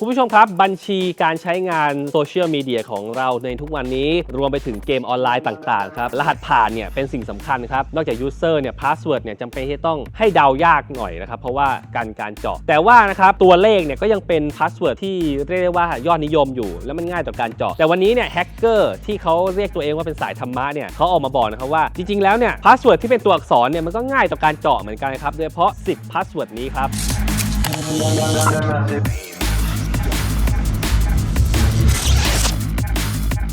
คุณผู้ชมครับ บัญชีการใช้งานโซเชียลมีเดียของเราในทุกวันนี้ รวมไปถึงเกมออนไลน์ต่างๆครับรหัสผ่านเนี่ยเป็นสิ่งสำคัญครับ นอกจากยูเซอร์เนี่ยพาสเวิร์ดเนี่ยจำเป็นที่ต้องให้เดายากหน่อยนะครับ เพราะว่าการการเจาะ แต่ว่านะครับตัวเลขเนี่ยก็ยังเป็นพาสเวิร์ดที่เรียกได้ว่ายอดนิยมอยู่ และมันง่ายต่อการเจาะ แต่วันนี้เนี่ยแฮกเกอร์ที่เขาเรียกตัวเองว่าเป็นสายธรรมะเนี่ยเขาออกมาบอกนะครับว่าจริงๆแล้วเนี่ยพาสเวิร์ดที่เป็นตัวอักษรเนี่ยมันก็ง่ายต่อการเจาะเหมือนกันครับโดยเฉพาะ10พาสเวิร์ดนี้ครับ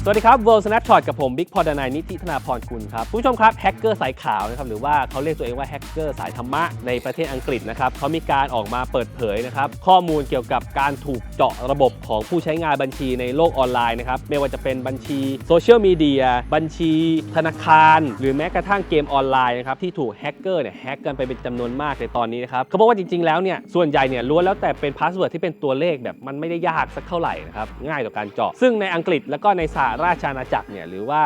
สวัสดีครับ World Snapshot กับผมบิ๊กพอดนายนิติธนาพรกุลครับผู้ชมครับแฮกเกอร์สายขาวนะครับหรือว่าเขาเรียกตัวเองว่าแฮกเกอร์สายธรรมะในประเทศอังกฤษนะครับเขามีการออกมาเปิดเผยนะครับข้อมูลเกี่ยวกับการถูกเจาะระบบของผู้ใช้งานบัญชีในโลกออนไลน์นะครับไม่ว่าจะเป็นบัญชีโซเชียลมีเดียบัญชีธนาคาร หรือแม้กระทั่งเกมออนไลน์นะครับที่ถูกแฮกเกอร์เนี่ยแฮกกันไปเป็นจำนวนมากในตอนนี้นะครับเขาบอกว่าจริงๆแล้วเนี่ยส่วนใหญ่เนี่ยล้วนแล้วแต่เป็นพาสเวิร์ดที่เป็นตัวเลขแบบมันไม่ได้ยากสักเท่าไหร่นะครับง่ายต่อการเจาะซึ่งในอังกฤษแล้วก็ในสหราชอาณาจักรเนี่ยหรือว่า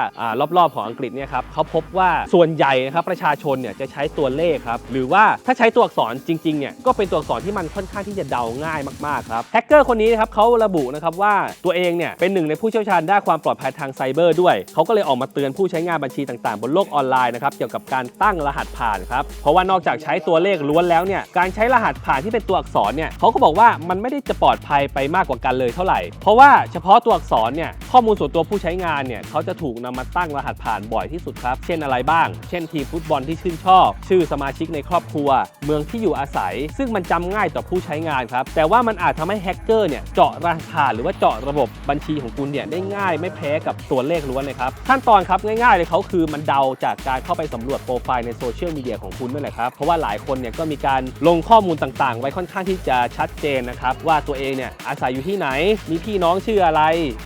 รอบๆของอังกฤษเนี่ยครับเขาพบว่าส่วนใหญ่นะครับประชาชนเนี่ยจะใช้ตัวเลขครับหรือว่าถ้าใช้ตัวอักษรจริงๆเนี่ยก็เป็นตัวอักษรที่มันค่อนข้างที่จะเดาง่ายมากๆครับแฮกเกอร์คนนี้นะครับเขาระบุนะครับว่าตัวเองเนี่ยเป็นหนึ่งในผู้เชี่ยวชาญด้านความปลอดภัยทางไซเบอร์ด้วยเขาก็เลยออกมาเตือนผู้ใช้งานบัญชีต่างๆ บนโลกออนไลน์นะครับเกี่ยวกับการตั้งรหัสผ่านครับเพราะว่านอกจากใช้ตัวเลขล้วนแล้วเนี่ยการใช้รหัสผ่านที่เป็นตัวอักษรเนี่ยเขาก็บอกว่ามันไม่ได้จะปลอดภัยไปมากกว่ากันเลยเท่าไหร่ เพราะว่าเฉพาะตัวอักษรเนี่ยข้อมูลส่วนตัวผู้ใช้งานเนี่ยเขาจะถูกนำมาตั้งรหัสผ่านบ่อยที่สุดครับ เช่นอะไรบ้าง เช่นทีมฟุตบอลที่ชื่นชอบ ชื่อสมาชิกในครอบครัว เมืองที่อยู่อาศัย ซึ่งมันจำง่ายต่อผู้ใช้งานครับ แต่ว่ามันอาจทำให้แฮกเกอร์เนี่ยเจาะรหัสผ่านหรือว่าเจาะระบบบัญชีของคุณเนี่ยได้ง่ายไม่แพ้กับตัวเลขล้วนเลยครับขั้นตอนครับง่ายๆเลยเขาคือมันเดาจากการเข้าไปสำรวจโปรไฟล์ในโซเชียลมีเดียของคุณนั่นแหละครับเพราะว่าหลายคนเนี่ยก็มีการลงข้อมูลต่างๆ ไว้ค่อนข้างที่จะชัดเจนนะครับว่าตัวเองเนี่ยอาศัยอยู่ที่ไหน มีพี่น้องชื่ออะไร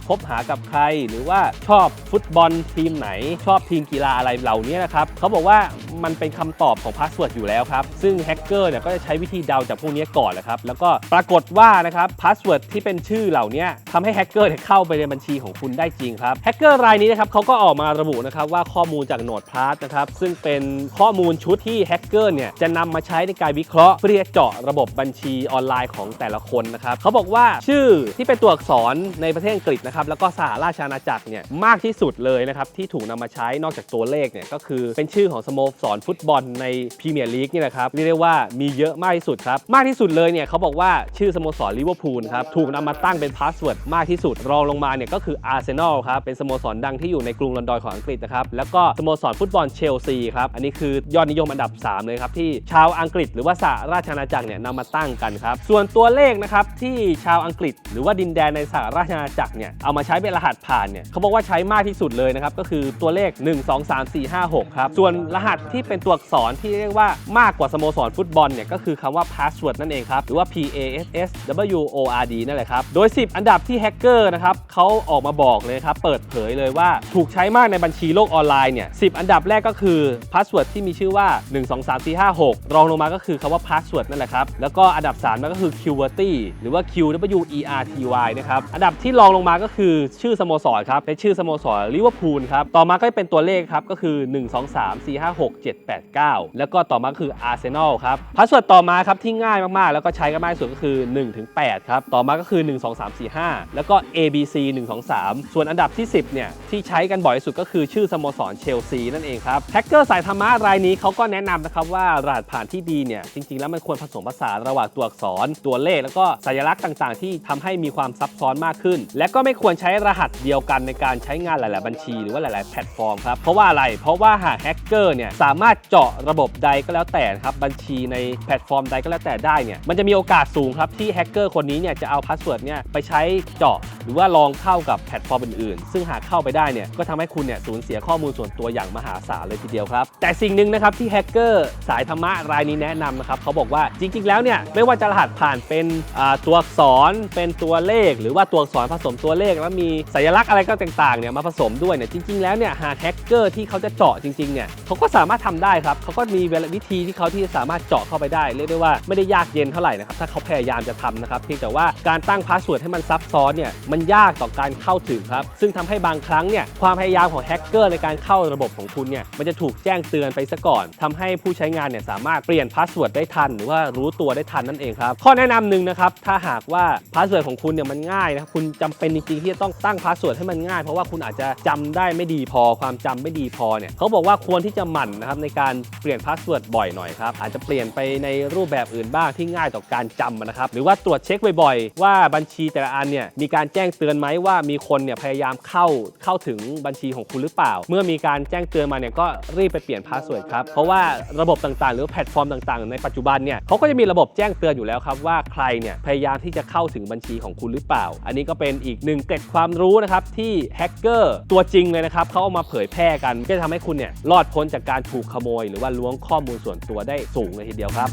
คบหากับใครหรือว่าชอบฟุตบอลทีมไหน ชอบทีมกีฬาอะไรเหล่านี้นะครับเขาบอกว่ามันเป็นคำตอบของพาสเวิร์ดอยู่แล้วครับ ซึ่งแฮกเกอร์เนี่ยก็จะใช้วิธีเดาจากพวกนี้ก่อนแหละครับ แล้วก็ปรากฏว่านะครับพาสเวิร์ดที่เป็นชื่อเหล่านี้ทำให้แฮกเกอร์เข้าไปในบัญชีของคุณได้จริงครับแฮกเกอร์รายนี้นะครับเขาก็ออกมาระบุนะครับว่าข้อมูลจากโนดพาสนะครับซึ่งเป็นข้อมูลชุดที่แฮกเกอร์เนี่ยจะนำมาใช้ในการวิเคราะห์เพื่อเจาะระบบบัญชีออนไลน์ของแต่ละคนนะครับเขาบอกว่าชื่อที่เป็นตัวอักษรในประเทศอังกฤษนะครับแล้วก็สหราชอาณาจักรเนี่ยมากที่สุดเลยนะครับที่ถูกนำมาใช้นอกจากตัวเลขเนี่ยก็คือเป็นชื่อของสโมสรฟุตบอลในพรีเมียร์ลีกนี่แหละครับเรียกได้ว่ามีเยอะมากที่สุดครับมากที่สุดเลยเนี่ยเขาบอกว่าชื่อสโมสรลิเวอร์พูลครับถูกนำมาตั้งเป็นพาสเวิร์ดมากที่สุด รองลงมาเนี่ยก็คืออาร์เซนอลครับเป็นสโมสรดังที่อยู่ในกรุงลอนดอนของอังกฤษนะครับแล้วก็สโมสรฟุตบอลเชลซีครับอันนี้คือยอดนิยมอันดับ 3 เลยครับที่ชาวอังกฤษหรือว่าสหราชอาณาจักรเนี่ยนำมาตั้งกันครับส่วนตัวเลขนะครับที่ชาวอังกฤษ หรือว่าดินแดนในสหราชอาณาจักรเนี่ยเอามาใช้เป็นรหัสผ่านเนี่ยเขาบอกว่าใช้มากที่สุดเลยนะครับ ก็คือตัวเลข 1 2 3 4 5 6 ครับ ส่วนรหัสที่เป็นตัวอักษรที่เรียกว่ามากกว่าสโมสรฟุตบอลเนี่ยก็คือคำว่า password นั่นเองครับ หรือว่า P A S S W O R D นั่นแหละครับ โดย 10 อันดับที่แฮกเกอร์นะครับเขาออกมาบอกเลยครับ เปิดเผยเลยว่าถูกใช้มากในบัญชีโลกออนไลน์เนี่ย10 อันดับแรกก็คือ password ที่มีชื่อว่า 1 2 3 4 5 6 รองลงมาก็คือคำว่า password นั่นแหละครับ แล้วก็อันดับ3นั่นก็คือ QWERTY หรือว่า Q W E R T Y นะครับ อันดับที่รองลงมาก็คือชื่อสโมสรครับเป็นชื่อสโมสรลิเวอร์พูลครับต่อมาก็เป็นตัวเลขครับก็คือ 1 2 3 4 5 6 7 8 9 แล้วก็ต่อมาก็คืออาร์เซนอลครับพาสเวิร์ดต่อมาครับที่ง่ายมากๆ แล้วก็ใช้กันมากที่สุดก็คือ1ถึง8ครับต่อมาก็คือ 1 2 3 4 5 แล้วก็ A B C 1 2 3 ส่วนอันดับที่ 10เนี่ยที่ใช้กันบ่อยที่สุดก็คือชื่อสโมสรเชลซีนั่นเองครับแฮกเกอร์สายธรรมะรายนี้เขาก็แนะนำนะครับว่ารหัสผ่านที่ดีเนี่ยจริงๆ แล้วมันควรผสมผสานระหว่างตัวอักษร ตัวเลขแล้วก็สัญลักษณ์ต่างๆ ที่ทำให้มีความซับซ้อนมากขึ้น และก็ไม่ควรใช้รหัสเดียวกันในการใช้งานหลาย ๆ บัญชีหรือว่าหลาย ๆ แพลตฟอร์มครับ เพราะว่าอะไร เพราะว่าหากแฮกเกอร์เนี่ยสามารถเจาะระบบใดก็แล้วแต่ครับบัญชีในแพลตฟอร์มใดก็แล้วแต่ได้เนี่ยมันจะมีโอกาสสูงครับที่แฮกเกอร์คนนี้เนี่ยจะเอาพาสเวิร์ดเนี่ยไปใช้เจาะหรือว่าลองเข้ากับแพลตฟอร์มอื่น ๆ ซึ่งหากเข้าไปได้เนี่ยก็ทำให้คุณเนี่ยสูญเสียข้อมูลส่วนตัวอย่างมหาศาลเลยทีเดียวครับแต่สิ่งหนึ่งนะครับที่แฮกเกอร์สายธรรมะรายนี้แนะนำนะครับเขาบอกว่าจริง ๆ แล้วเนี่ยไม่ว่าจะรหัสผ่านเป็นตัวอักษรเป็นตัวเลข หรือว่าตัวอักษรผสมตัวเลขแล้วมีสัญลักษณ์อะไรก็ต่างๆเนี่ยมาผสมด้วยเนี่ยจริง ๆ แล้วเนี่ยหาแฮกเกอร์ที่เขาจะเจาะจริงๆเนี่ยเขาก็สามารถทำได้ครับเขาก็มีวิธีที่เขาที่จะสามารถเจาะเข้าไปได้เรียกได้ว่าไม่ได้ยากเย็นเท่าไหร่นะครับถ้าเขาพยายามจะทำนะครับเพียงแต่ว่าการตั้งพาสเวิร์ดให้มันซับซ้อนเนี่ยมันยากต่อการเข้าถึงครับซึ่งทำให้บางครั้งเนี่ยความพยายามของแฮกเกอร์ในการเข้าระบบของคุณเนี่ยมันจะถูกแจ้งเตือนไปซะก่อนทำให้ผู้ใช้งานเนี่ยสามารถเปลี่ยนพาสเวิร์ดได้ทัน หรือว่ารู้ตัวได้ทันนั่นเองครับข้อแนะนำหนึ่งนะครับถ้าหากว่าพาสเวิร์ดของคุณเนี่ยมันง่ายนะคุณจำเป็นจริงๆที่จะต้องตั้งพาสเวิร์ดให้มันง่าย เพราะว่าคุณอาจจะจำได้ไม่ดีพอความจำไม่ดีพอเนี่ยเขาบอกว่าควรที่จะหมั่นนะครับในการเปลี่ยนพาสเวิร์ดบ่อยหน่อยครับอาจจะเปลี่ยนไปในรูปแบบอื่นบ้างที่ง่ายต่อการจำนะครับหรือว่าตรวจเช็คบ่อยๆ ว่าบัญชีแต่ละอันเนี่ยมีการแจ้งเตือนไหมว่ามีคนเนี่ยพยายามเข้าเข้าถึงบัญชีของคุณหรือเปล่า เมื่อมีการแจ้งเตือนมาเนี่ยก็รีบไปเปลี่ยนพาสเวิร์ดครับเพราะว่าระบบต่างๆ หรือแพลตฟอร์มต่างๆ ในปัจจุบันเนี่ยเขาก็จะมีระบบแจ้งเตือนอยู่แล้วครับว่าใครเนี่ยพยายามที่จะเข้าถึงบัญชีของคุณหรือเปล่า อันนี้ก็เป็นอีกหนึ่งเกร็ดความรู้นะครับที่แฮกเกอร์ตัวจริงเลยนะครับเขาเอามาเผยแพร่กัน ก็จะทำให้คุณเนี่ยรอดพ้นจากการถูกขโมย หรือว่าล้วงข้อมูลส่วนตัวได้สูงเลยทีเดียวครับ